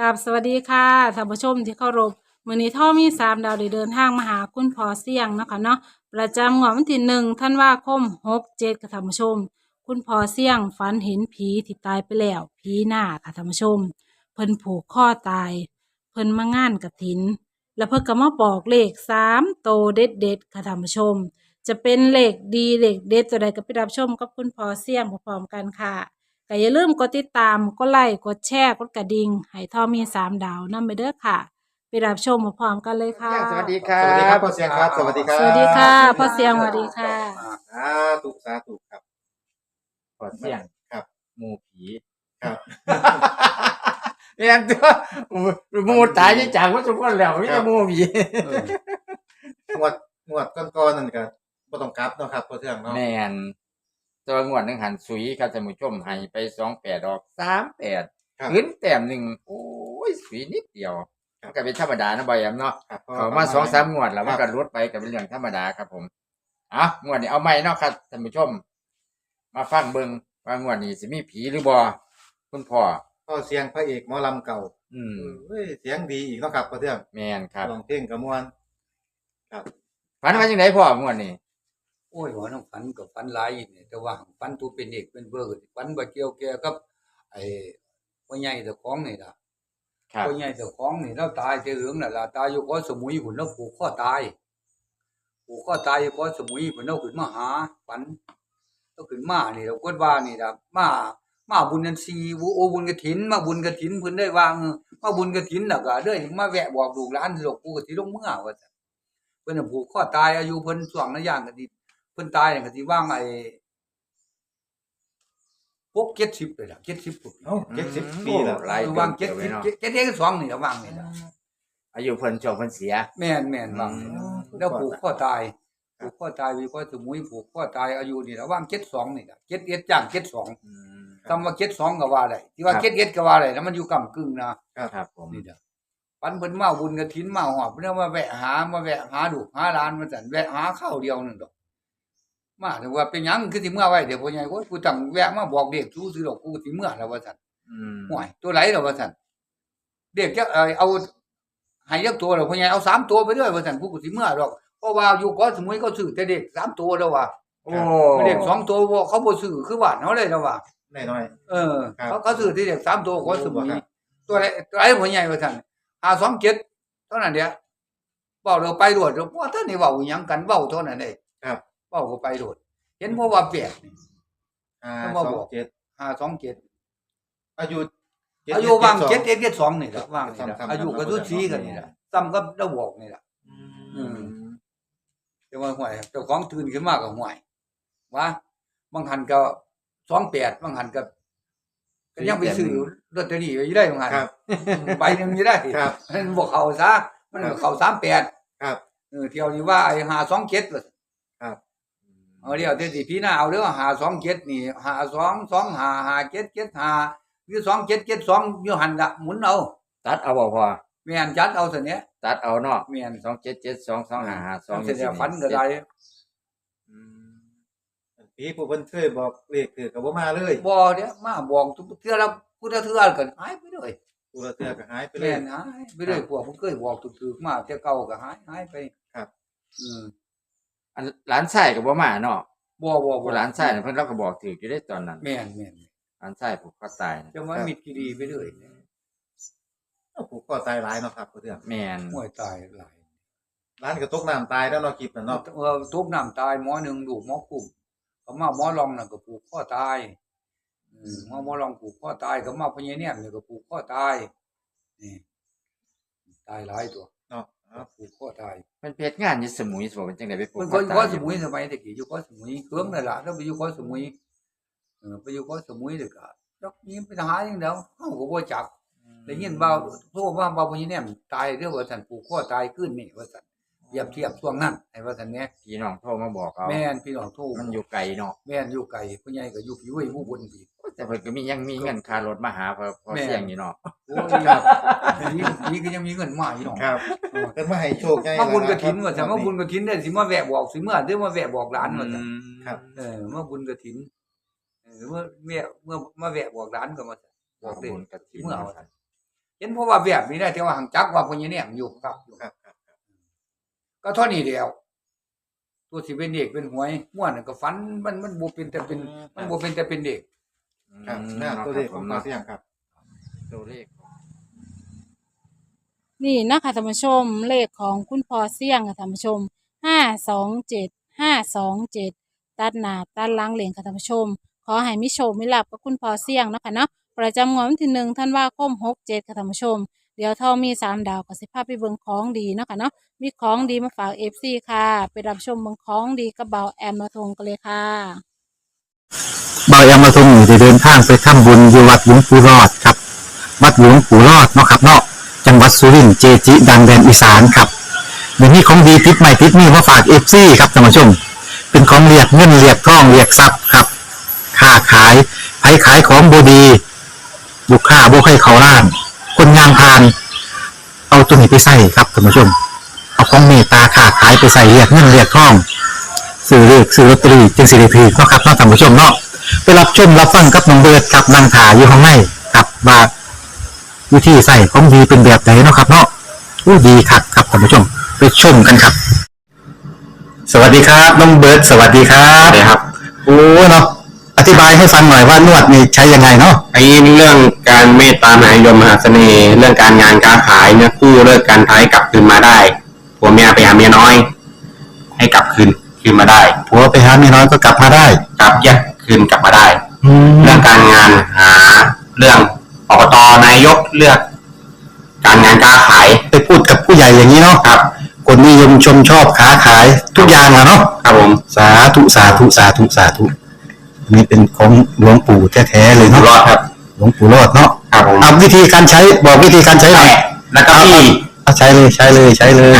กับสวัสดีค่ะท่านผู้ชมที่เคารพมื้อนี้ท่อมีสามดาวได้เดินทางมาหาคุณพ่อเสี่ยงนะคะเนาะประจำงวดวันที่หนึ่งธันว่าคมหกเจ็ดค่ะท่านผู้ชม คุณพ่อเสี่ยงฝันเห็นผีที่ตายไปแล้วผีหน้าค่ะท่านผู้ชม เพิ่นผูกข้อตาย เพิ่นมางานกระถิน แล้วเพิ่นก็มาบอกเลขสามโตเด็ดเด็ดค่ะท่านผู้ชม จะเป็นเลขดีเลขเด็ดตัวใดก็ไปรับชมกับคุณพ่อเสี่ยงพร้อมๆกันค่ะ ก็อย่าลืมกดติดตาม กดไลค์ กดแชร์ กดกระดิ่ง ให้ทอมีสามดาวนำไปเด้อค่ะ ไปรับชมพร้อมๆกันเลยค่ะ สวัสดีครับ สวัสดีครับพ่อเสียงครับสวัสดีครับ สวัสดีค่ะพ่อเสียงสวัสดีค่ะ สาธุสาธุครับขอเสียงครับหมูผีครับเรียนตัวหมูตายที่จากวัตถุกันแล้วไม่ครัใช่บหมูผีงวดงวดก้อนๆนั่นก็บ่ต้องกลับเนาะครับพ่อเทืองเนาะแมน ตัวงวดหนึ่งหันสุยครับท่านผู้ชมให้ไปสองแปดออกสามแปดครับ ขึ้นแต้มหนึ่งโอ้ยสุยนิดเดียวมันก็เป็นธรรมดานะบอยแอมเนาะครับเขามาสองสามงวดแล้วมันก็ลดไปกับเป็นเรื่องธรรมดาครับผมอะงวดนี้เอาใหม่เนาะครับท่านผู้ชม มาฟังเบิ่งว่างวดนี้สิมีผีหรือบ่คุณพ่อพ่อเสียงพระเอกหมอลำเก่าอืมเฮ้ยเสียงดีอีกเนาะครับพ่อเทืองแมนครับร้องเพลงกระมวลครับฝันว่าจังไดพ่องวดนี้โอ้ยหัวน้องฝันกับฝันหลายอีกเนี่ยแต่ว่าฝันตัวเป็นเอกเป็นเบอร์ฝันบ่เกี่ยวแก่กับไอ้พ่อใหญ่เจ้าของนี่ล่ะครับพ่อใหญ่เจ้าของนี่เราตายเจ้าเหลืองน่ะล่ะตายอยู่เกาะสมุยหุ่นเราผูกคอตายผูกคอตายอยู่เกาะสมุยหุ่นเราขึ้นมาหาฝันเราขึ้นมานี่เรากดว่านี่ล่ะมามาบุญนันซีบุโอบุญกฐิน มาบุญกฐินเพิ่นได้วางมาบุญกฐินแล้วก็เด้อมาแวะบอกลูกหลานสิลูกกูก็สิลงเมื่อว่าซั่นเพิ่นน่ะผูกคอตายอายุเพิ่นช่วงระยะก็สิเพิ่นตายเนี่ยก็สิว่างไอ้พวกเจ็ดสิบเลยล่ะเจ็ดสิบกว่าปีเอ้าเจ็ดสิบอืมปีแล้วโอ้หลายคือว่างเจ็เจ็ดดสิสิบบเนาะเจ็ดเจ็ดสองนี่ละว่างนี่ล่ะอายุเพิ่นช่วงเพิ่นเสีย แม่นแม่นว่างนี่ล่ะแล้วผูกข้อตายผูกข้อตายมีข้อสมุยผูกข้อตายอายุนี่ละว่างเจ็ดสองนี่ล่ะเจ็ดเอ็ดจ้างเจ็ดสองอืมคำว่าเจ็ดสองก็ว่าได้ที่ว่าครับเจ็ดเอ็ดก็ว่าได้แล้วมันอยู่กำกึ่งนะครับผมนี่ล่ะปันเพิ่นมาบุญกฐินมาหอบเพิ่นเอามาแวะหามาแวะหาดูกหาหลานมาสั่นแวะหาข้าวเดียวนึงดอก มาถึงว่าเป็นหยังคือสิเมื่อไว้เดี๋ยวพ่อใหญ่โอ้ยกูตั้งแวะมาบอกเด็กสู้ซื้อดอกกูสิเมื่อแล้วว่าซั่นอืมห่วยตัวไหนแล้วว่าซั่นเด็กจะเอ่อเอาให้ยักตัวแล้วพ่อใหญ่เอาสามตัวไปด้วยว่าซั่นกูก็สิเมื่อดอกเพราะว่าอยู่เกาะสมุยเขาซื้อแต่เด็กสามตัวแล้วว่าโอ้เด็กสองตัวบ่เขาบ่ซื้อคือบ้านเฮาเลยแล้วว่าน้อย เออครับ เขาเขาซื้อที่เด็กสามตัวเกาะสมุยครับตัวไหนตัวไหนพ่อใหญ่ว่าซั่น527เท่านั้นเดียวเว้าเราไปโดดบ่ท่านนี่เว้าอิหยังกันเว้าเท่านั้นเด้ๆครับ เว้าก็ไปโดด เห็นเพราะว่าแปลกนี่ ห้าเขามาสองบอก เจ็ด527อายุ7อายุวาง72เจ็ดเอ็ดเอ็ดสองนี่แหละวางนี่แหละซ้ำๆอายุก็ทุกทีกันนี่แหละซ้ำกับระบอกนี่แหละอืม แต่ว่าห่วยเจ้าของตื่นขึ้นมาก็ห่วยว่าบางหันก็สองแปดบางหันก็ก็ยังไปซื้อลอตเตอรี่ไว้อยู่ได้บางหันครับ ใบหนึงอยู่ได้ครับ มันบอกเขาซะมันก็เขาสามแปดครับ เออเที่ยวนี้ว่าไอ้หาสองเจ็ดครับ เอาเดี๋ยวเดี๋ยวสิพี่หน้าเอาเด้อหาสองเจ็ดนี่หาสองสองหาหาเจ็ดเจ็ดหาหรือสองเจ็ดเจ็ดสองอยู่หันละหมุนเอาตัดเอาบ่พอแม่นจัดเอาเสเนี้ยตัดเอาเนาะแม่นสองเจ็ดเจ็ดสองสองห้าห้าสสอองงเสียฟันก็ได้อืมปีผู้เพิ่นเคยบอกเลขคือก็บ่มาเลยบ่เด้อมาบอกทุกเทื่อแล้วพุทธเทื่อก็หายไปเลยผู้ละเทื่อก็หายไปเลแม่ยนหายไปเลยพวกผมเคยบอกถูกๆมาแต่เก่าก็หายหายไปครับ อืม อันหลานชายก็บ่มาเนาะบ่บ่บ่หลานชายน่ะเพิ่นเราก็บอกถืออยู่ได้ตอนนั้นแม่นแม่นหลานชายผูกคอตายน่ะจะว่ามิดกีดีไปเลยเอาผูกคอตายหลายเนาะครับพ่อเทืองแม่นห่วยตายหลายร้านก็ตกน้ำตายแล้วเนาะคลิปน่ะเนาะเออทุบน้ำตายหมอหนึงดูกหมอคุ้มก็มาหมอรองน่ะก็ผูกคอตายอืมหมอหมอรองผูกคอตายก็มาพญาเนี่ยนี่ก็ผูกคอตายนี่ตายหลายตัว เนาะเอาผูกคอตายเพิ่นเพชรงานอยู่สมุยสิบ่เป็นจังได๋ไปผูกมันคก็ออยู่ตาเกายะสมุยสมัยตะกี้อยู่เกาะสมุยเครื่องนั่นล่ะแล้วไปอยู่เกาะสมุยเออไปอยู่เกาะสมุยเด้อก็จักมีปัญหาจังเดียวเฮาก็บ่จักได้ยินว่าโทรมาว่าพญาเนี่ยตายเด้อว่าซั่นผูกคอตายขึ้นนี่ว่าซั่นเปรียบเทียบช่วงนั้นให้ว่าซั่นแหน่พี่น้องโทรมาบอกเอาแม่นพี่น้องโทรมันอยู่ไกลเนาะแม่นอยู่ไกลผู้ใหญ่ก็อยู่ผิวไว้ผู้บนพี่ แต่เพิ่นก็มียังมีเงินค่ารถมาหาพอพอแม่ เสียงอยู่เนาะโอ้ยครับนี่นี่ก็ยังมีเงินมาอยู่น้องครับเพิ่นมาให้โชคใหญ่มาบุญกฐินแล้วว่าซั่นมาบุญกฐินได้สิมาแวะบอกสิเมื่อเด้อมาแวะบอกหลานว่าซั่นครับ เออมาบุญกฐินเออเมื่อเมื่อเมื่อมาแวะบอกร้านก็มาบอกเด็กบุญกฐินเมื่อเอาครับ เห็นเพราะว่าแบบนี้ได้แต่ว่าหังจักว่าพญาเนี่ยอยู่ครับอยู่ครับครับก็เท่านี้เดียวตัวสิเป็นเด็กเป็นหวยม่วนนก็ฝันมันมันบ่เป็นแต่เป็น มันบ่เป็นแต่เป็นเด็ก ครับหน้าตัวเลขของพอเสี่ยงครับ ตัวเลขนี่นะคะท่านผู้ชมเลขของคุณพอเสี่ยงค่ะท่านผู้ชมห้าสองเจ็ดห้าสองเจ็ดตัดหน้าตัดหล้างเหลงค่ะท่านผู้ชม ขอให้มิโชคมิลับกับคุณพอเสี่ยงเนาะคะเนาะประจำงวดวันที่หนึ่งธันวาคมหกเจ็ดค่ะท่านผู้ชม เดี๋ยวทอมีสามดาวกับสิภาพไปเบิ่งของดีเนาะค่ะเนาะมีของดีมาฝากเอฟซีค่ะ ไปรับชมเบิ่งของดีกับเบาแอมมาทงกันเลยค่ะ บายามาทรงอยู่ได้เดินทางไปทำบุญอยู่วัดหลวงปู่รอดครับ วัดหลวงปู่รอดเนาะครับเนาะจังหวัดสุรินทร์เจจิ ดังแดนอีสานครับเดี๋ยวนี้ของดีติดใหม่ติดนี่มาฝากเอฟซีครับท่านผู้ชม เป็นของเรียกเงินเรียกทองเรียกทรัพย์ครับค้าขายไผขายของบดีบุกค้าบุกให้เขาล้าน คนงานพาน เอาตัวนี้ไปใส่ครับท่านผู้ชม เอาของเมตตาค้าขายไปใส่เรียกเงินเรียกทอง ซื้อเลขซื้อลอตเตอรี่จึงสิริพีกเนาะครับเนาะท่านผู้ชมเนาะไปรับชมรับฟังกับน้องเบิร์ดกับนางถาอยู่ข้างในกับว่าวิธีใส่ของดีเป็นแบบไหนเนาะครับเนาะอู้ดีคักครับท่านผู้ชมไปชมกันครับ สวัสดีครับน้องเบิร์ดสวัสดีครับสวัสดีครับโอ้เนาะอธิบายให้ฟังหน่อยว่านวดนี่ใช้ยังไงเนาะไอ้เรื่องการเมตตามหานิยมมหาเสน่ห์เรื่องการงานการขายเนี่ยคู่เลิกการท้ายกลับคืนมาได้ผัวเมียไปหาเมียน้อยให้กลับ คืนคืนมาได้ผัวไปหาเมียน้อยก็กลับมาได้ กลับแยกคืนกลับมาได้แล้เรื่วองการงานหาเรื่องอบตนายกเลือก การงานการขายไปพูดกับผู้ใหญ่อย่างนี้เนาะครับคนนิยมชมชอบค้าขายทุกอย่างอะเนาะครับผมสาธุสาธุสาธุสาธุอันนี้เป็นของหลวงปู่แท้ๆเลยอยู่เนาะรอดครับหลวงปู่รอดเนาะครับผมเอาวิธีการใช้บอกวิธีการใช้หน่อย แตะแล้วก็บี้เอาใช้เลยใช้เลยใช้เลย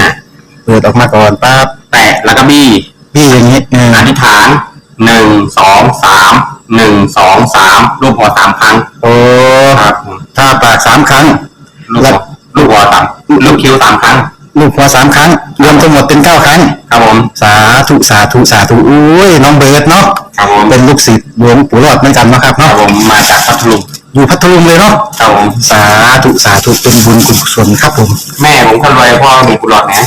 เปิดออกมาก่อนปั๊บแตะแล้วก็บี้ พี่อย่างนี้เอออธิษฐานหนึ่งสองสามหนึ่งสองสามรูปหัวสามครั้งโอ้ครับผมถ้าปากสามครั้ง ลูกหัวลูกหัวสามลูกคิ้วสามครั้ง ลูกหัวสามครั้ง รวมทั้งหมดเป็นเก้าครั้ง ครับผมสาธุสาธุสาธุอุ้ยน้องเบิร์ดเนาะครับผมเป็นลูกศิษย์หลวงปู่รอดเหมือนกันเนาะครับครับเนาะผมมาจากพัทลุงอยู่พัทลุงเลยเนาะครับผมสาธุสาธุเป็นบุญกุศลครับผมแม่ผมคนรวยพ่อมีกุหลาบนะ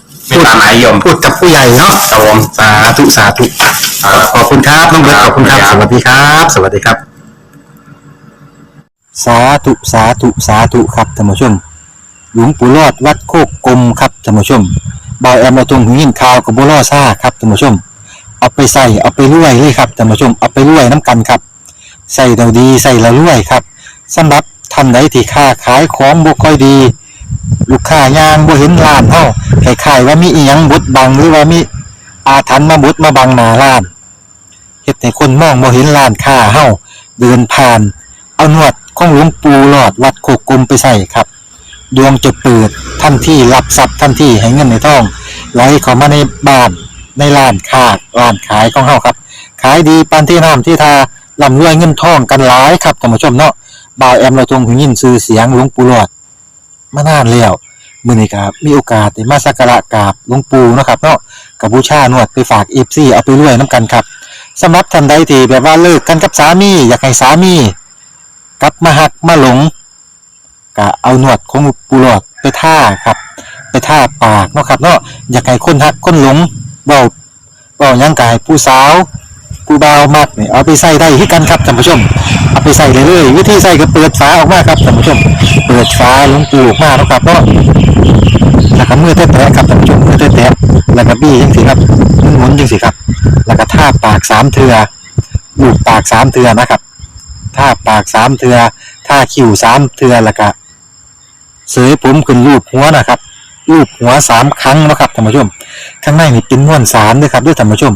สไม่ตามหมายยมพูดกับผู้ใหญ่เนาะครับผมสาธุสาธุครับขอบคุณครับน้องเบิร์ตขอบคุณครับสวัสดีครับ สวัสดีครับ สาธุสาธุสาธุครับท่านผู้ชมหลวงปู่รอดวัดโคกกลมครับท่านผู้ชมบอยแอมมาตรงหูยินข่าวกับบัวล่อซ่าครับท่านผู้ชม เอาไปใส่เอาไปรวยเลยครับท่านผู้ชมเอาไปรวยน้ำกันครับใส่เราดีใส่เรารวยครับสำหรับท่านใดที่ค้าขายของบ่ค่อยดี ลูกค้ายางบ่เห็นร้านเฮาคล้ายว่ามีอีหยังบดบังหรือว่ามีอาถรรพ์มาบดมาบังหน้าร้านเฮ็ดให้คนมองบ่เห็นร้านค้าเฮาเดินผ่าน เอานวดของหลวงปู่หลอดวัดโคกกลมไปใส่ครับ ดวงจะเปิดทันที่รับทรัพย์ทันที่ให้เงินในท้องไหลเข้ามาในบ้านในร้านค้าร้านขายของเฮาครับ ขายดีปานที่น้ำที่ทาร่ำรวยเงินทองกันหลายครับท่านผู้ชมเนาะบ่าวแอมเราทรงหูยินชื่อเสียงหลวงปู่หลอด มานานแล้วมื้อนี้ก็มีโอกาสได้มาสักการะกราบหลวงปู่เนาะครับเนาะกับบูชานวดไปฝาก FC เอาไปรวยนํกันครับสำหรับท่านใดที่แบบว่าเลิกกันกับสามีอยากให้สามีกลับมาหักมาหลงก็เอาหนวดของปูหลอดไปท่าครับ ไปท่าปากเนาะครับเนาะอยากให้คนหักคนหลงเบาเบายังกายผู้สาว ผู้บ่าวมักนี่เอาไปใส่ได้ที่กันครับท่านผู้ชม เอาไปใส่เลยเลยวิธีใส่ก็เปิดฝาออกมาครับท่านผู้ชม เปิดฝาลงปูออกมาเนาะครับเนาะแล้วก็มือแตะๆครับท่านผู้ชมมือแตะๆแล้วก็บี้จังสิครับหมุนๆจังสิครับ แล้วก็ท่าปากสามเทือลูบปากสามเทือนะครับท่าปากสามเทือท่าคิ้วสามเทือแล้วก็เสยผมขึ้นรูปหัวนะครับรูปหัวสามครั้งนะครับท่านผู้ชม ข้างในนี่เป็นม้วนสารด้วยครับด้วยท่านผู้ชม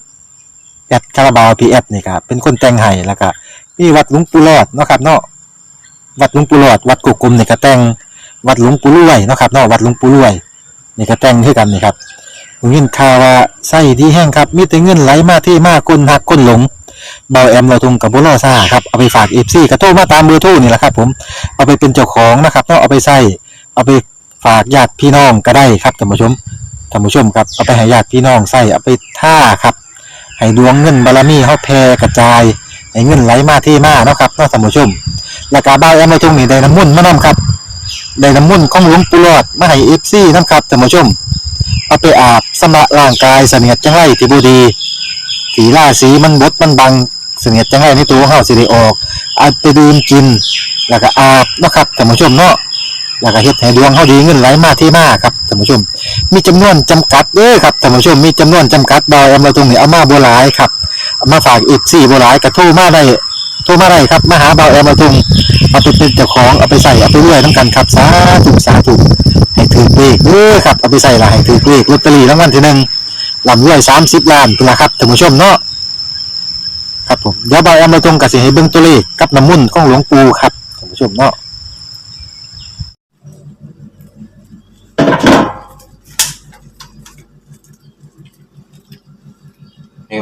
แอดคาราบาวพีแอดนี่ครับเป็นคนแต่งให้แล้วก็มีวัดหลวงปู่หลอดเนาะครับเนาะวัดหลวงปู่หลอด วัดกุกกลมนี่ก็แต่งวัดหลวงปู่รวยเนาะครับเนาะวัดหลวงปู่รวยนี่ก็แต่งคือกันนี่ครับผมยินข่าวว่าไส้ดีแห้งครับมีแต่เงินไหลมาที่มากก้นหักก้นหลงเบาแอมเราทุงกับบุรอซ่าครับเอาไปฝากเอฟซีกระโทรมาตามเบอร์โทรนี่แหละครับผมเอาไปเป็นเจ้าของนะครับเนาะเอาไปใส่เอาไปฝากญาติพี่น้องก็ได้ครับท่านผู้ชมท่านผู้ชมครับเอาไปให้ญาติพี่น้องใส่เอาไปท่าครับ ให้ดวงเงินบารมีเฮาแผ่กระจาย ให้เงินไหลมาที่มาเนาะครับเนาะท่านผู้ชมแล้วก็เบาแอมเราทงนี่ได้น้ำมุ่นมานํครับได้น้ำมุ่นของหลวงปู่หลอดมาให้เอฟซีนํครับท่านผู้ชมเอาไปอาบสำระร่างกายเสนียดจังไรที่บูดีสีล่าสีมันบดมันบังเสนียดจังไรในตัวของเฮาสิได้ออกเอาไปดื่มกิน แล้วก็อาบเนาะครับท่านผู้ชมเนาะ แล้วก็เฮ็ดให้ดวงเฮาดีเงินไหลมาที่มาครับท่านผู้ชม มีจำนวนจำกัดเด้อครับท่านผู้ชมมีจำนวนจำกัดดอยเอามาตรงนี้เอามาบ่หลายครับเอามาฝากอีก4บ่หลายก็โทรมาได้โทรมาได้ครับมาหาเบาแอมมาตรงเอาไปเป็นเจ้าของเอาไปใส่เอาไปเรื่อยนํกันครับสาธุสาธุให้ถือเลขเด้อครับเอาไปใส่ละให้ถือเลขลอตเตอรี่รางวัลที่หนึ่งลำรวยสามสิบล้านเป็นละครับท่านผู้ชมเนาะครับผมเดี๋ยวบอยเอามาตรงกับสิให้เบิ่งตัวเลขกับน้ำมุ่นของหลวงปู่ครับท่านผู้ชมเนาะ